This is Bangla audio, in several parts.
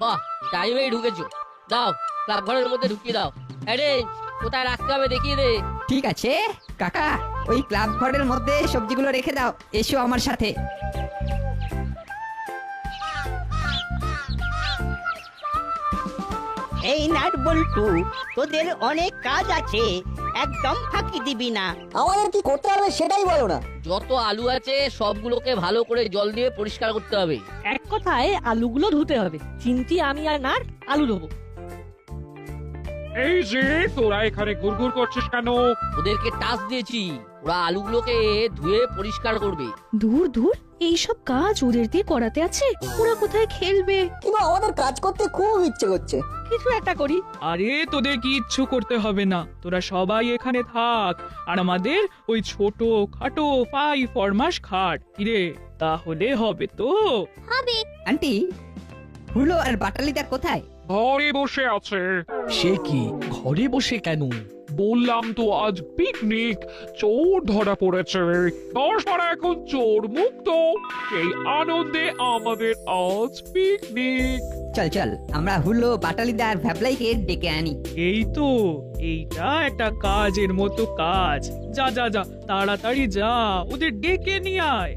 বাহ টাইমেই ঢুকেছো। দাও ক্লাব ঘরের মধ্যে ঢুকিয়ে দাও। আরে কোথায় রাখতে হবে দেখিয়ে দে। ঠিক আছে কাকা ওই ক্লাব ঘরের মধ্যে সবজিগুলো রেখে দাও এসো আমার সাথে। এই নাট বল্টু তোদের অনেক কাজ আছে। একদম ফাঁকি দিবি না। আমাদের কি করতে হবে সেটাই বলো না। যত আলু আছে সবগুলোকে ভালো করে জল দিয়ে পরিষ্কার করতে হবে। এক কথায় আলুগুলো ধুতে হবে। চিন্তি আমি আর নাট আলু দেবো এই যে তোরা এখানে ঘুরঘুর করছিস কেন? ওদেরকে টাচ দিয়েছি। ওরা আলুগুলোকে ধুয়ে পরিষ্কার করবে। দূর দূর এইসব কাজ ওদের দিয়ে করাতে আছে? ওরা কোথায় খেলবে? কিন্তু আমাদের কাজ করতে খুব ইচ্ছে করছে। কিছু একটা করি। আরে তোদের কি ইচ্ছু করতে হবে না? তোরা সবাই এখানে থাক। আর আমাদের ওই ছোট খাটো ফাই ফরমাস খাট। কিরে তাহলে হবে তো? হবে। আন্টি হুলো আর বাটালিদা কোথায়? ঘরে বসে আছে। সে কি? ঘরে বসে কেন? বললাম তো আজ পিকনিক চোর ধরা পড়েছে। দশ পাড়া এখন চোর মুক্ত। সেই আনন্দে আমাদের আজ পিকনিক চল চল আমরা হুলো বাটালিদা আর ভ্যাবলাইকে ডেকে আনি। এই তো এইটা একটা কাজের মতো কাজ। যা যা যা তাড়াতাড়ি যা ওদের ডেকে নিয়ে আয়।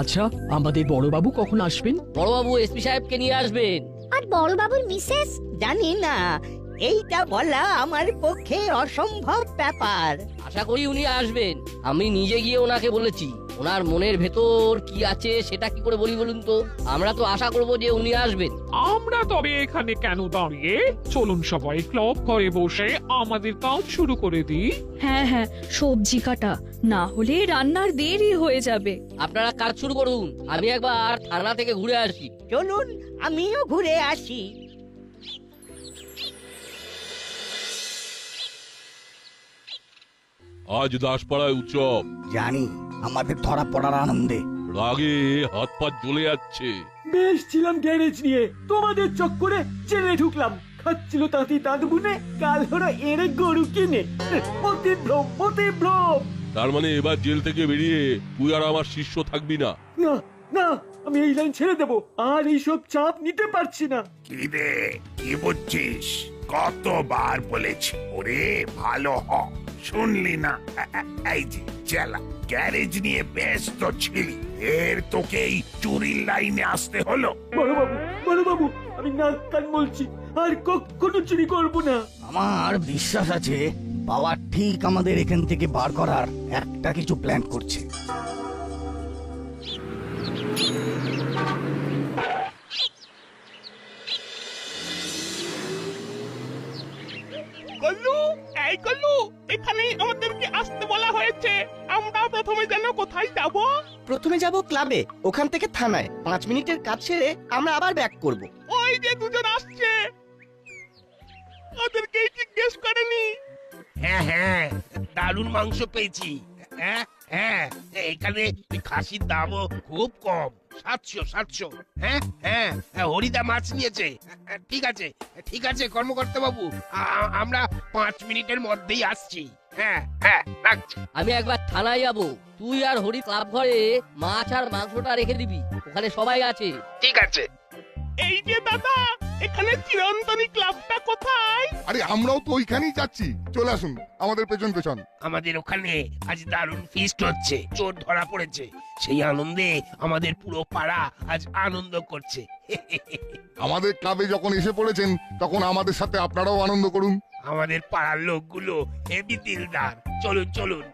আচ্ছা আমাদের বড়বাবু কখন আসবেন? বড়বাবু এসপি সাহেবকে নিয়ে আসবেন। আর বড়বাবুর মিসেস? জানি না। এইটা বলা আমার পক্ষে অসম্ভব ব্যাপার। আশা করি উনি আসবেন। আমি নিজে গিয়ে ওনাকে বলেছি। ওনার মনের ভেতর কি আছে সেটা কি করে বলি বলুন তো? আমরা তো আশা করব যে উনি আসবেন। আমরা তবে এখানে কেন দাঁড়িয়ে? চলুন সবাই ক্লব ঘরে বসে আমাদের কাজ শুরু করে দিই। হ্যাঁ হ্যাঁ সবজি কাটা। না হলে রান্নার দেরি হয়ে যাবে। আপনারা কাজ শুরু করুন। আমি একবার থানা থেকে ঘুরে আসি। চলুন আমিও ঘুরে আসি। আজ দাসপাড়ায় উৎসব। জানি আমাদের ধরা পড়ার আনন্দে। রাগে হাত পা জ্বলে যাচ্ছে। বেশ ছিলাম গ্যারেজ নিয়ে। তোমাদের চোখ চক্করে জেলে ঢুকলাম। খাচ্ছিল তাঁতি দাঁত বুনে কাল হলো এড়ে গরু কিনে। অতিভ্রম অতিভ্রম তার মানে এবার জেল থেকে বেরিয়ে তুই আর আমার শিষ্য থাকবি না? না না আমি এই লাইন ছেড়ে দেবো। আর এইসব চাপ নিতে পারছি না। কি রে কি বুঝছিস? কতবার বলেছি ওরে ভালো হ। শুনলি না? এই যে চেলা গ্যারেজ নিয়ে ব্যস্ত ছিলি। এর তোকে এই চুরির লাইনে আসতে হলো? বড় বাবু বড় বাবু আমি নাক কান বলছি আর কখনো চুরি করব না। আমার বিশ্বাস আছে বাবা ঠিক আমাদের এখান থেকে বার করার একটা কিছু প্ল্যান করছে। কল্লু এই কল্লু এখানে আমাদেরকে আসতে বলা হয়েছে। আমরা প্রথমে যেন কোথায় যাব? প্রথমে যাব ক্লাবে ওখান থেকে থানায়। পাঁচ মিনিটের কাজ সেরে আমরা আবার ব্যাক করব। ওই যে দুজন আসছে। ওদেরকে জিজ্ঞেস করেনি। হ্যাঁ হ্যাঁ দারুণ মাংস পেয়েছি। হ্যাঁ হ্যাঁ এখানে খাসির দামও খুব কম সাতশো সাতশো। হ্যাঁ হ্যাঁ হ্যাঁ, হরিদা মাছ নিয়েছে। ঠিক আছে ঠিক আছে কর্মকর্তা বাবু আমরা পাঁচ মিনিটের মধ্যেই আসছি। হ্যাঁ হ্যাঁ রাখছি। আমি একবার থানায় যাব। তুই আর হরি ক্লাব ঘরে মাছ আর মাংসটা রেখে দিবি। ওখানে সবাই আছে। ঠিক আছে। এই যে দাদা এখানে চিরন্তনী ক্লাবটা কোথায়? আরে আমরাও তো ওইখানেই যাচ্ছি। চলে আসুন আমাদের পেছন পেছন। আমাদের ওখানে আজ দারুণ ফিস্ট হচ্ছে চোর ধরা পড়েছে। সেই আনন্দে আমাদের পুরো পাড়া আজ আনন্দ করছে। আমাদের ক্লাবে যখন এসে পড়েছেন তখন আমাদের সাথে আপনারাও আনন্দ করুন। আমাদের পাড়ার লোকগুলো হেভি দিলদার। চলুন চলুন।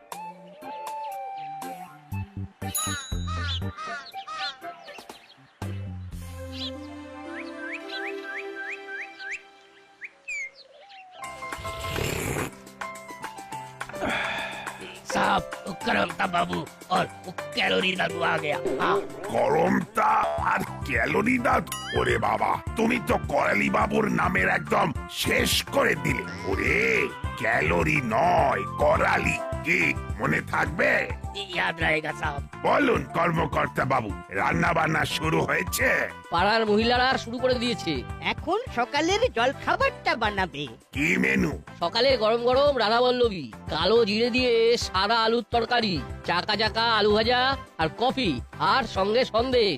करमता बाबू और वो कैलोरी दादू आ गया हाँ গরমটা আর ক্যালোরি দাঁত ওরে বাবা তুমি তো করালি বাবুর নামের একদম শেষ করে দিলে ওরে ক্যালোরি নয় করালি কি মনে থাকবে याद रहेगा साहब বলুন কর্মকর্তা বাবু রান্না বান্না শুরু হয়েছে পাড়ার মহিলারা শুরু করে দিয়েছে এখন সকালের জল খাবারটা বানাবে কি মেনু সকালে গরম গরম রাধা বল্লবী কালো জিরে দিয়ে সাদা আলুর তরকারি চাকা চাকা আলু ভাজা আর কফি আর সঙ্গে সন্দেশ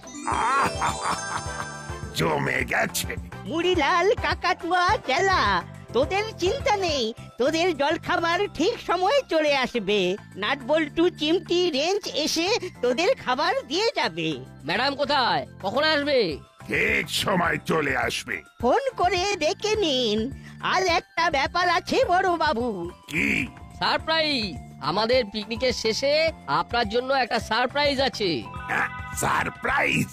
জমে গেছে মুড়িলাল কাকাতুয়া চেলা তোদের চিন্তা নেই তোদের জল খাবার ঠিক সময়ে চলে আসবে। নাট বল্টু চিমটি রেঞ্জ এসে তোদের খাবার দিয়ে যাবে। ম্যাডাম কোথায়? কখন আসবে? ঠিক সময় চলে আসবে। ফোন করে ডেকে নিন। আর একটা ব্যাপার আছে বড় বাবু কি? সারপ্রাইজ! আমাদের পিকনিকের শেষে আপনার জন্য একটা সারপ্রাইজ আছে। সারপ্রাইজ!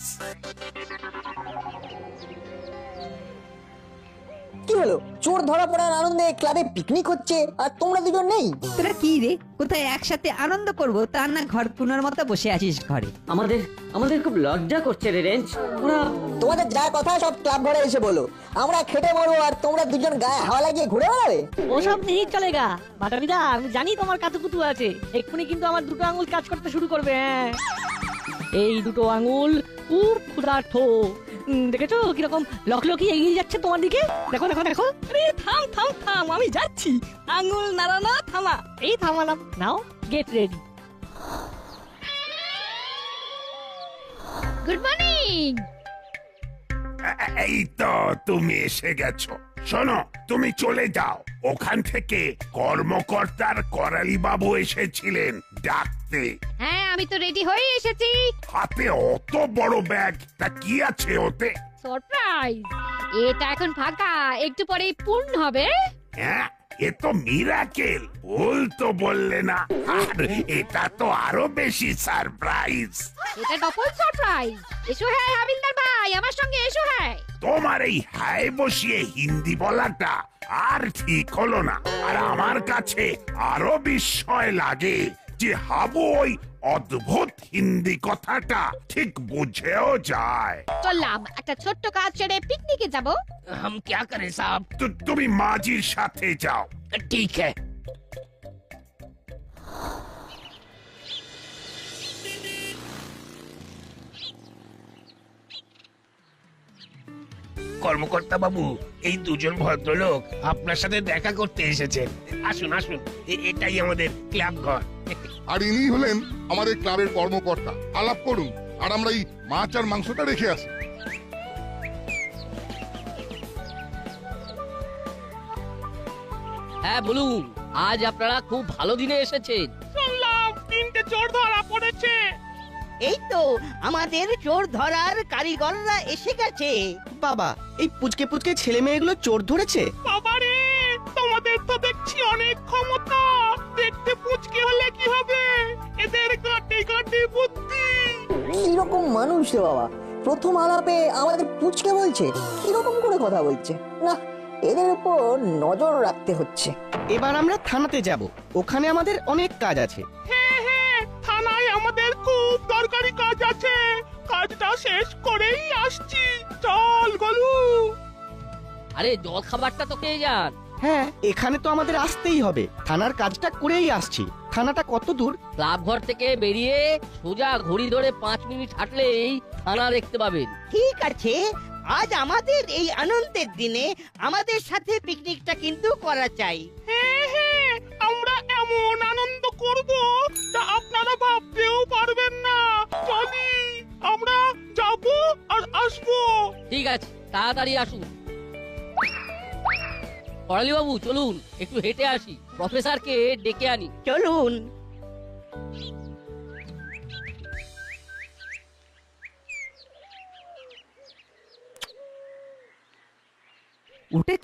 হলো চোর ধরা পড়ার আনন্দে ক্লাবে পিকনিক হচ্ছে আর তোমরা দুজন নেই। তোরা কি রে? কোথায় একসাথে আনন্দ করব? তার না ঘর পুনর মতো বসে আছিস ঘরে। আমাদের আমাদের খুব লজ্জা করছে রে রেঞ্জ। ওরা তোমাদের যা কথা সব ক্লাব ঘরে এসে বলো। আমরা খেটে মরবো আর তোমরা দুজন গায়ে হাওয়া লাগিয়ে ঘুরে বেড়াবে? ওসব নেই চলে গা। বাটারিদা আমি জানি তোমার কাতুকুতু আছে। এক্ষুনি কিন্তু আমার দুটো আঙুল কাজ করতে শুরু করবে হ্যাঁ। এই দুটো আঙুল খুব ক্ষুধার্থ দেখেছ কীরকম লকলকি এগিয়ে যাচ্ছে তোমার দিকে? দেখো দেখো দেখো। আরে থাম থাম থাম আমি যাচ্ছি। আঙুল নাড়ানো থামা। এই থামালাম। Now get ready good morning এই তো তুমি এসে গেছো। শোনো তুমি চলে যাও। ওখান থেকে কর্মকর্তার করালি বাবু এসেছিলেন। ডাকতে। হ্যাঁ আমি তো রেডি হয়ে এসেছি। হাতে অত বড় ব্যাগ তা কি আছে ওতে? সারপ্রাইজ। এটা এখন ফাঁকা একটু পরেই পূর্ণ হবে। হ্যাঁ এ তো মিরাকেল ভুল তো বললে না। আর এটা তো আরও বেশি সারপ্রাইজ। এটা ডবল সারপ্রাইজ। এসো হ্যাঁ হাবিলদার ভাই আমার সঙ্গে এসো হ্যাঁ। তোমার এই হায় বসিয়ে হিন্দি বলাটা আর ঠিক হলো না। আর আমার কাছে আরও বিস্ময় লাগে। যে হাবু ওই অদ্ভুত হিন্দি কথাটা ঠিক বুঝেও যায় চললাম একটা ছোট্ট কাজ ছেড়ে পিকনিকে যাব हम क्या करें साहब তো তুমি মাঝির সাথে যাও ठीक है কর্মকর্তা বাবু এই দুজন ভদ্রলোক আপনার সাথে দেখা করতে এসেছেন। আসুন আসুন এটাই আমাদের ক্লাব ঘর। আর ইনি হলেন আমাদের ক্লাবের কর্মকর্তা। আলাপ করুন আর আমরা এই মাছ আর মাংসটা রেখে আসি। হ্যাঁ বলুন আজ আপনারা খুব ভালো দিনে এসেছেন। শুনলাম তিনটে চোর ধরা পড়েছে। এই তো আমাদের চোর ধরার কারিগররা এসে গেছে। বাবা এই পুচকে পুচকে ছেলে মেয়েগুলো চোর ধরেছে? বাবারে তোমাদের তো দেখছি অনেক ক্ষমতা। দেখতে পুচকে হলে কি হবে? এদের বুদ্ধি। কীরকম মানুষ রে বাবা? প্রথম আলাপে আমাদের পুচকে বলছে কীরকম করে কথা বলছে? না এদের উপর নজর রাখতে হচ্ছে। এবার আমরা থানাতে যাব। ওখানে আমাদের অনেক কাজ আছে। খুব দরকারি কাজ আছে। কাজটা শেষ করেই আসছি। চল গলু। আরে জল খাবারটা তো খেয়ে যান। হ্যাঁ এখানে তো আমাদের আসতেই হবে। থানার কাজটা করেই আসছি। থানাটা কত দূর? ক্লাব ঘর থেকে বেরিয়ে সোজা ঘড়ি ধরে পাঁচ মিনিট হাঁটলেই থানা দেখতে পাবেন। ঠিক আছে। আজ আমাদের এই আনন্দের দিনে আমাদের সাথে পিকনিকটা কিন্তু করা চাই। হ্যাঁ হ্যাঁ আমরা এমন আনন্দ করব তা আপনারা ভাবতেও পারবেন না। চলি আমরা যাব আর আসব। ঠিক আছে তাড়াতাড়ি আসুন। করালি বাবু চলুন একটু হেঁটে আসি। প্রফেসরকে ডেকে আনি। চলুন।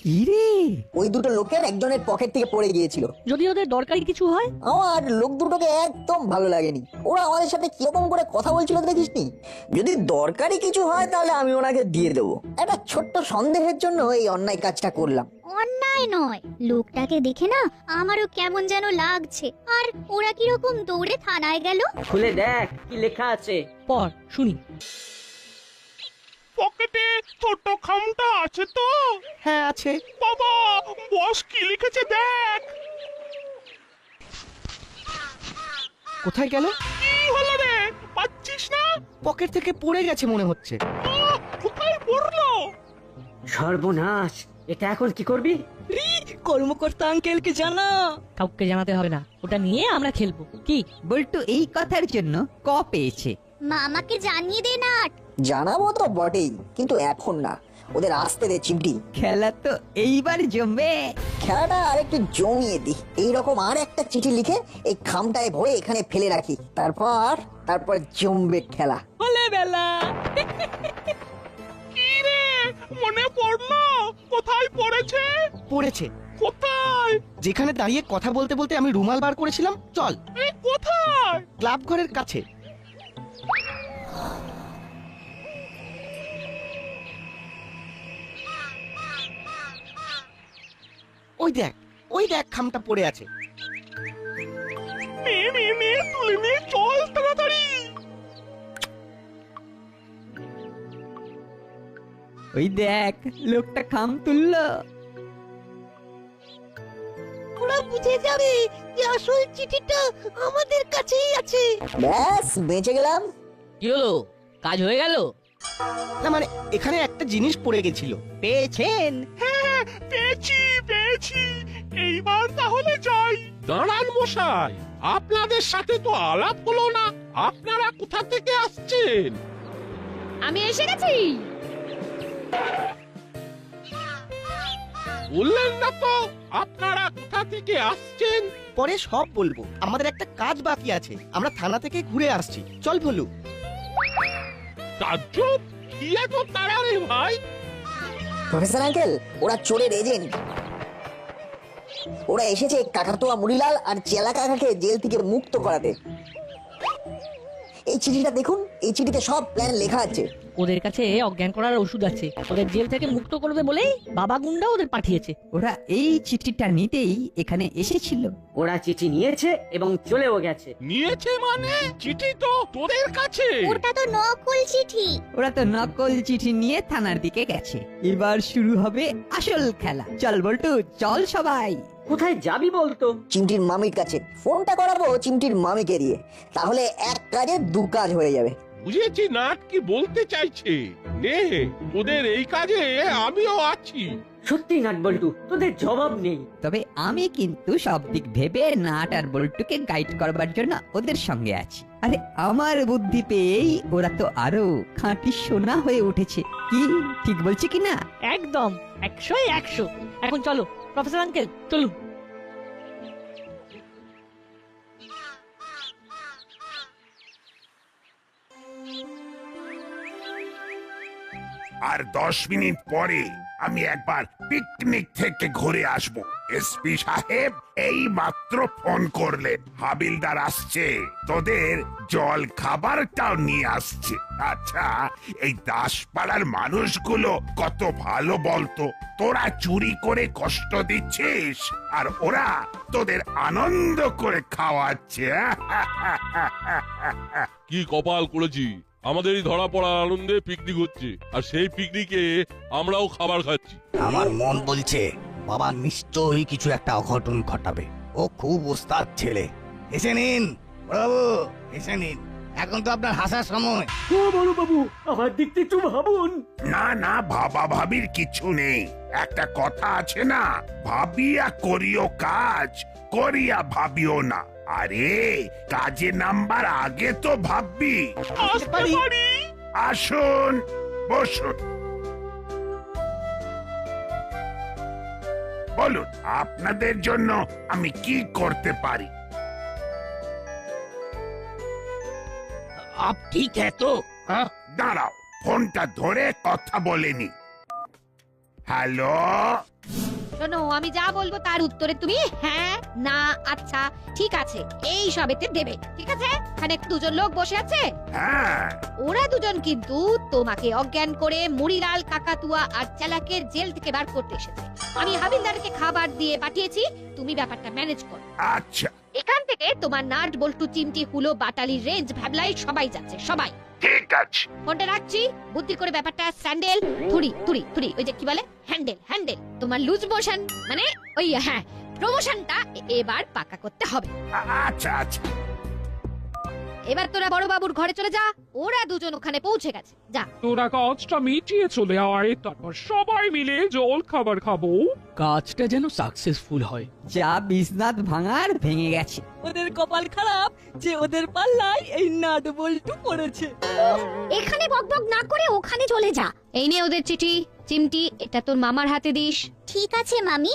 কি রে ওই দুটো লোকের একজনের পকেট থেকে পড়ে গিয়েছিল। যদি ওদের দরকারি কিছু হয়? আমার লোক দুটোকে একদম ভালো লাগেনি। ওরা আমাদের সাথে কীরকম করে কথা বলছিল দেখিসনি? যদি দরকারি কিছু হয় তাহলে আমি ওনাকে দিয়ে দেবো। একটা ছোট্ট সন্দেহের জন্য এই অন্যায় কাজটা করলাম। অন্যায় নয়। লোকটাকে দেখে না আমারও কেমন যেন লাগছে। আর ওরা কীরকম দৌড়ে থানায় গেল? খুলে দেখ কি লেখা আছে। পর শুনি। পকেটে ছোট খামটা আছে তো? হ্যাঁ আছে। বাবা বস কি লিখেছে দেখ। কোথায় গেল? কি হলো রে? পাচ্ছিস না? পকেট থেকে পড়ে গেছে মনে হচ্ছে। আহ, কোথায় পড়ল? সর্বনাশ এটা এখন কি করবি? কর্মকর্তা আঙ্কেলকে জানা। কাউকে জানাতে হবে না ওটা নিয়ে আমরা খেলব। কি? বল্টু এই কথার জন্য ক পেয়েছে? মামাকে জানিয়ে দে নাট জানাব তো বটেই কিন্তু এখন না। ওদের আসতে দে চিমটি। খেলা তো এইবার জমবে। খেলাটা আর একটু জমিয়ে দি এইরকম আর একটা চিঠি লিখে এই খামটায় ভরে এখানে ফেলে রাখি। তারপর তারপর জমবে খেলা। বলে বেলা। কি রে? মনে পড়ল? কোথায় পড়েছে? পড়েছে। কোথায়? যেখানে দাঁড়িয়ে কথা বলতে বলতে আমি রুমাল বার করেছিলাম চল। এই কোথায়? ক্লাব ঘরের কাছে। ওই দেখ ওই দেখ খামটা পড়ে আছে। তুলে চল তাড়াতাড়ি। ওই দেখ লোকটা খাম তুললো। ওরা বুঝে যাবে যে আসল চিঠিটা আমাদের কাছেই আছে। ব্যাস বেঁচে গেলাম। কি হলো? কাজ হয়ে গেল? না মানে এখানে একটা জিনিস পড়ে গেছিল। পেয়েছেন? হ্যাঁ পেয়েছি পেয়েছি। এইবার তাহলে যাই। দাঁড়ান মশাই আপনাদের সাথে তো আলাপ হলো না। আপনারা কোথা থেকে আসছেন? আমি এসে গেছি। বললেন না তো আপনারা কোথা থেকে আসছেন? পরে সব বলব। আমাদের একটা কাজ বাকি আছে। আমরা থানা থেকে ঘুরে আসছি। চল ভলু। তাজ্জব কি এত তাড়া রে ভাই? প্রফেসর আঙ্কেল, ওরা চোরের এজেন্ট। ওরা এসেছে কাকাতুয়া মুড়িলাল আর চেলা কাকাকে জেল থেকে মুক্ত করাতে। এই চিঠিটা দেখুন, এই চিঠিতে সব প্ল্যান লেখা আছে। ওদের কাছে অজ্ঞান করার ওষুধ আছে। ওদের জেল থেকে মুক্ত করবে বলেই বাবা গুন্ডা ওদের পাঠিয়েছে। ওরা এই চিঠিটা নিতেই এখানে এসেছিল। ওরা চিঠি নিয়েছে এবং চলেও গেছে। নিয়েছে মানে? চিঠি তো তোদের কাছে। ওটা তো নকল চিঠি। ওরা তো নকল চিঠি নিয়ে থানার দিকে গেছে। এবার শুরু হবে আসল খেলা। চল বল্টু চল সবাই। কোথায় যাবি বলতো? চিমটির মামির কাছে। ফোনটা করাবো চিমটির মামিকে দিয়ে। তাহলে এক কাজে দু কাজ হয়ে যাবে। বুঝেছি নাট কি বলতে চাইছে? নে তোদের এই কাজে আমিও আছি। সত্যি নাট বল্টু তোদের জবাব নেই। তবে আমি কিন্তু সব দিক ভেবে নাট আর বল্টুকে গাইড করবার জন্য ওদের সঙ্গে আছি। আরে আমার বুদ্ধি পেয়েই ওরা তো আরও খাঁটি সোনা হয়ে উঠেছে। কি? ঠিক বলছি কি না? একদম একশোই একশো। এখন চলো প্রফেসর আঙ্কেল চলুন। আর দশ মিনিট পরে আমি একবার পিকনিক থেকে ঘুরে আসব। এসপি সাহেব এই মাত্র ফোন করলেন। হাবিলদার আসছে। তোদের জল খাবারটাও নিয়ে আসছে। আচ্ছা এই দাসপাড়ার মানুষগুলো কত ভালো বলতো। তোরা চুরি করে কষ্ট দিচ্ছিস আর ওরা তোদের আনন্দ করে খাওয়াচ্ছে। কি কপাল করেছি আমাদেরই ধরা পড়ার আনন্দে পিকনিক হচ্ছে। আর সেই পিকনিকে আমরাও খাবার খাচ্ছি। আমার মন বলছে বাবা নিশ্চয়ই কিছু একটা অঘটন ঘটাবে। ও খুব ওস্তাদ ছেলে। এসে নিন বাবু এসে নিন। এখন তো আপনার হাসার সময়। ও বড় বাবু আমার দিকটা একটু ভাবুন। না না ভাবা ভাবির কিছু নেই। একটা কথা আছে না ভাবিয়া করিও কাজ করিয়া ভাবিও না। আরে কাজে নাম্বার আগে তো ভাববি আসতে পারি আসুন বসুন বলুন আপনাদের জন্য আমি কি করতে পারি आप ठीक है तो हाँ দাঁড়াও ফোনটা ধরে কথা বলেনি হ্যালো শোনো আমি যা বলব তার উত্তরে তুমি হ্যাঁ না আচ্ছা ঠিক আছে এই সবেতে দেবে ঠিক আছে? এখানে দুজন লোক বসে আছে? হ্যাঁ। ওরা দুজন কিন্তু তোমাকে অজ্ঞান করে মুড়িলাল কাকাতুয়া আর চালাকের জেল থেকে বার করতে এসেছে। আমি হাবিলদারকে খাবার দিয়ে পাঠিয়েছি তুমি ব্যাপারটা ম্যানেজ করো। আচ্ছা। এখান থেকে তোমার নাট বল্টু চিমটি হুলো বাটালি রেঞ্জ ভ্যাবলাই সবাই যাচ্ছে সবাই। ঠিক আছে। ফোনটা রাখছি। বুদ্ধি করে ব্যাপারটা স্যান্ডেল থুড়ি থুড়ি থুড়ি ওই যে কি বলে? Handle handle. তোমার লুজ মোশন মানে ওই হ্যাঁ প্রমোশনটা এবার পাকা করতে হবে। আচ্ছা আচ্ছা। এবার তোরা বড় বাবুর ঘরে চলে যা ওরা দুজন ওখানে পৌঁছে গেছে। যা। তোরা কাজটা মিটিয়ে চলে আয় তারপর সবাই মিলে জল খাবার খাব। কাজটা যেন সাকসেসফুল হয়। যা বিছনাথ ভাঙার ভেঙে গেছে। ওদের কপাল খারাপ যে ওদের পাল্লায় এই নাট বল্টু পড়েছে। এখানে বকবক না করে ওখানে চলে যা। এই নে ওদের চিঠি চিমটি এটা তোর মামার হাতে দিস। ঠিক আছে মামি।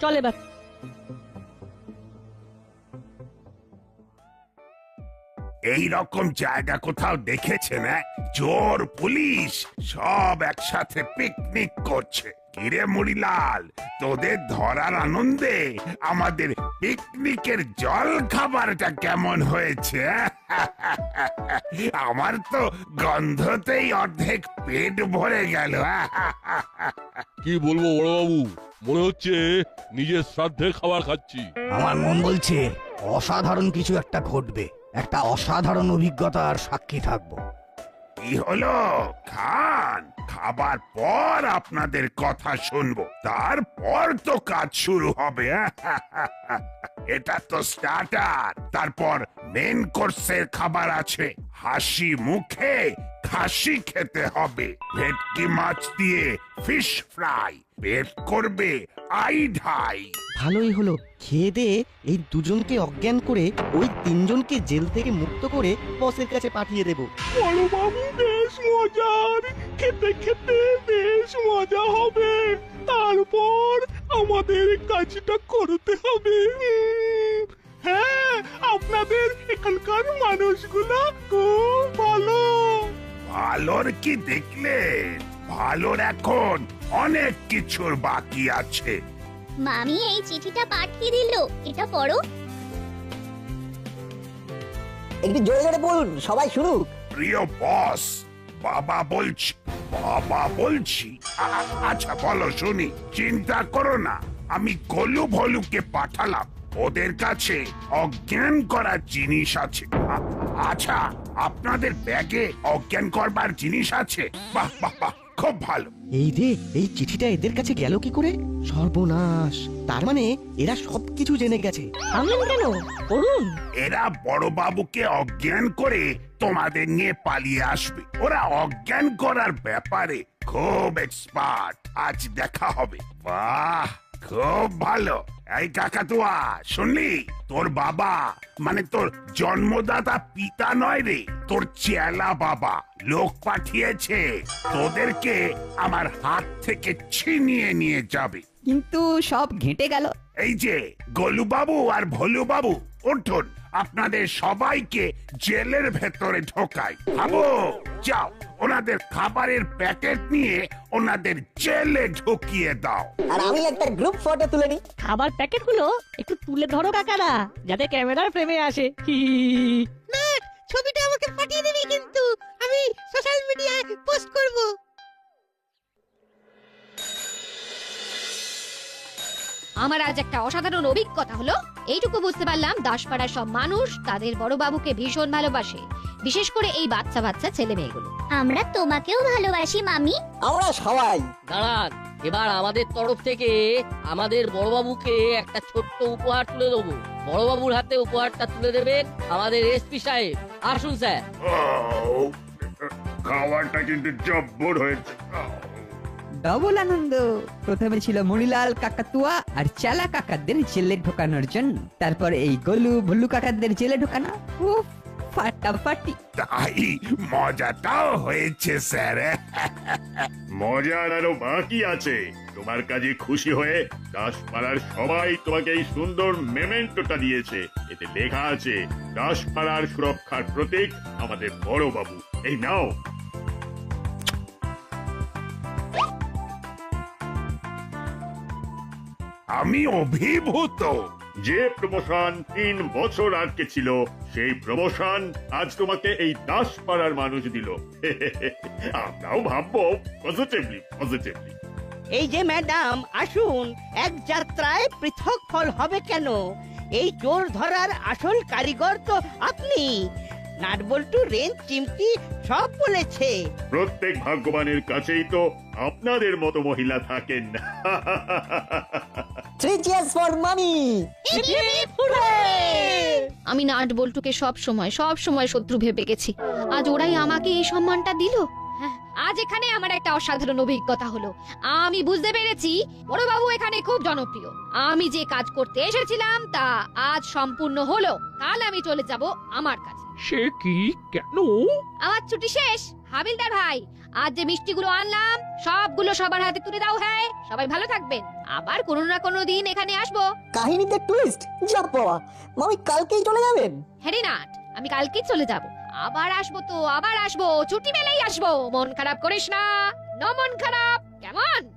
চলে এবার। এই রকম জায়গা কোথাও দেখেছেন হ্যাঁ? চোর পুলিশ সব একসাথে পিকনিক করছে কিরে মুড়িলাল তোদের ধরার আনন্দে আমাদের পিকনিকের জল খাবারটা কেমন হয়েছে হ্যাঁ? আমার তো গন্ধতেই অর্ধেক পেট ভরে গেল হ্যাঁ? কি বলব বড়বাবু মনে হচ্ছে নিজের শ্রাদ্ধের খাবার খাচ্ছি আমার মন বলছে অসাধারণ কিছু একটা ঘটবে একটা অসাধারণ অভিজ্ঞতার সাক্ষী থাকব। কি হলো? খান, খাবার পর আপনাদের কথা শুনব। তারপর তো কাজ শুরু হবে এটা তো স্টার্টার। তারপর মেন কোর্সের খাবার আছে। হাসি মুখে খাসি খেতে হবে। ভেটকি মাছ দিয়ে ফিশ ফ্রাই। পেট করবে আই ঢাই। ভালোই হলো খেয়ে দে এই দুজনকে অজ্ঞান করে ওই তিনজনকে জেল থেকে মুক্ত করে বসের কাছে পাঠিয়ে দেব। বড় বাবু বেশ মজার। খেতে খেতে বেশ মজা হবে। তারপর আমাদের কাজটা করতে হবে। হ্যাঁ আপনাদের এখানকার মানুষগুলো খুব ভালো। ভালোর কি দেখলেন? ভালোর এখন। অনেক কিছুর বাকি আছে। মামি এই চিঠিটা পাঠিয়ে দিল। এটা পড়ো। একটু জোরে জোরে বলুন সবাই শুনুক। প্রিয় বস বাবা বলছি বাবা বলছি আচ্ছা বলো শুনি চিন্তা করো না আমি গলু ভলুকে পাঠালাম। ওদের কাছে অজ্ঞান করার জিনিস আছে। আচ্ছা আপনাদের ব্যাগে অজ্ঞান করবার জিনিস আছে? বাহ বাহ বাহ। খুব ভালো। এই রে এই চিঠিটা এদের কাছে গেল কি করে? সর্বনাশ। তার মানে এরা সবকিছু জেনে গেছে। কেন? করুন এরা বড় বাবুকে অজ্ঞান করে তোমাদের নিয়ে পালিয়ে আসবে। ওরা অজ্ঞান করার ব্যাপারে খুব এক্সপার্ট আজ দেখা হবে। বাহ খুব ভালো। এই কাকাতুয়া শুনলি? তোর বাবা মানে তোর জন্মদাতা পিতা নয় রে তোর চেলা বাবা লোক পাঠিয়েছে তোদেরকে আমার হাত থেকে ছিনিয়ে নিয়ে যাবে। কিন্তু সব ঘেঁটে গেল। এই যে গোলু বাবু আর ভোলু বাবু উঠুন আপনাদের সবাইকে জেলের ভেতরে ঢোকাই। খাব যাও ওনাদের খাবারের প্যাকেট নিয়ে ওনাদের জেলে ঢুকিয়ে দাও। আর আমি একটা গ্রুপ ফটো তুলে নিই। খাবার প্যাকেটগুলো একটু তুলে ধরো কাকারা যাতে ক্যামেরার ফ্রেমে আসে। না ছবিটা আমাকে পাঠিয়ে দিবি কিন্তু। আমি সোশ্যাল মিডিয়ায় পোস্ট করব। আমার আজ একটা অসাধারণ অভিজ্ঞতা হলো এইটুকু বুঝতে পারলাম দাসপাড়ার সব মানুষ তাদের বড় বাবুকে ভীষণ ভালোবাসে বিশেষ করে এই বাচ্চা বাচ্চা ছেলে মেয়েগুলো। আমরা তোমাকেও ভালোবাসি মামি। আমরা সবাই। দাঁড়ান এবার আমাদের তরফ থেকে আমাদের বড়বাবুকে একটা ছোট্ট উপহার তুলে দেবো। বড়বাবুর হাতে উপহারটা তুলে দেবেন আমাদের এসপি সাহেব। আসুন স্যার। খাবারটা কিন্তু জব্বর হয়েছে। ডবল আনন্দ। প্রথমে ছিল মণিলাল কাকাতুয়া আর চালা কাকাদের জেলে ঢোকানোর জন্য। তারপর এই গলু ভল্লু কাকাদের জেলে ঢোকানো। উফ ফাটাফাটি। তাই মজাটাও হয়েছে স্যার। মজার আরও বাকি আছে। তোমার কাজে খুশি হয়ে দাসপাড়ার সবাই তোমাকে এই সুন্দর মেমেন্টোটা দিয়েছে। এতে লেখা আছে দাসপাড়ার সুরক্ষার প্রতীক আমাদের বড় বাবু এই নাও। আমি অভিভূত। যে প্রমোশন তিন বছর আটকে ছিল সেই প্রমোশন আজ তোমাকে এই দাসপাড়ার মানুষ দিল। আমরাও ভাববো পজিটিভলি পজিটিভলি এই যে ম্যাডাম আসুন এক যাত্রায় পৃথক ফল হবে কেন? এই চোর ধরার আসল কারিগর তো আপনি। নাটবল্টু রেঞ্জ চিমটি সব বলেছে। প্রত্যেক ভাগ্যবানের কাছেই তো আপনাদের মতো মহিলা থাকেন। থ্রি চিয়ার্স ফর মামি আমি নাট বল্টুকে সব সময় সব সময় শত্রু ভেবে গেছি আজ ওরাই আমাকে এই সম্মানটা দিল। হ্যাঁ, আজ এখানে আমার একটা অসাধারণ অভিজ্ঞতা হলো। আমি বুঝতে পেরেছি বড়বাবু এখানে খুব জনপ্রিয়। আমি যে কাজ করতে এসেছিলাম তা আজ সম্পূর্ণ হলো। কাল আমি চলে যাব আমার কাছে। সে কি? কেন? আমার ছুটি শেষ। হাবিলদার ভাই আজ যে মিষ্টিগুলো আনলাম সবগুলো সবার হাতে তুলে দাও হ্যাঁ। সবাই ভালো থাকবেন। আবার কোনো না কোনো দিন এখানে আসব। কাহিনীতে টুইস্ট যা পাওয়া মামি কালকেই চলে যাবেন? হ্যারি না আমি কালকেই চলে যাব। আবার আসব তো আবার আসব ছুটি মেলেই আসব। মন খারাপ করিস না। ন মন খারাপ। কেমন?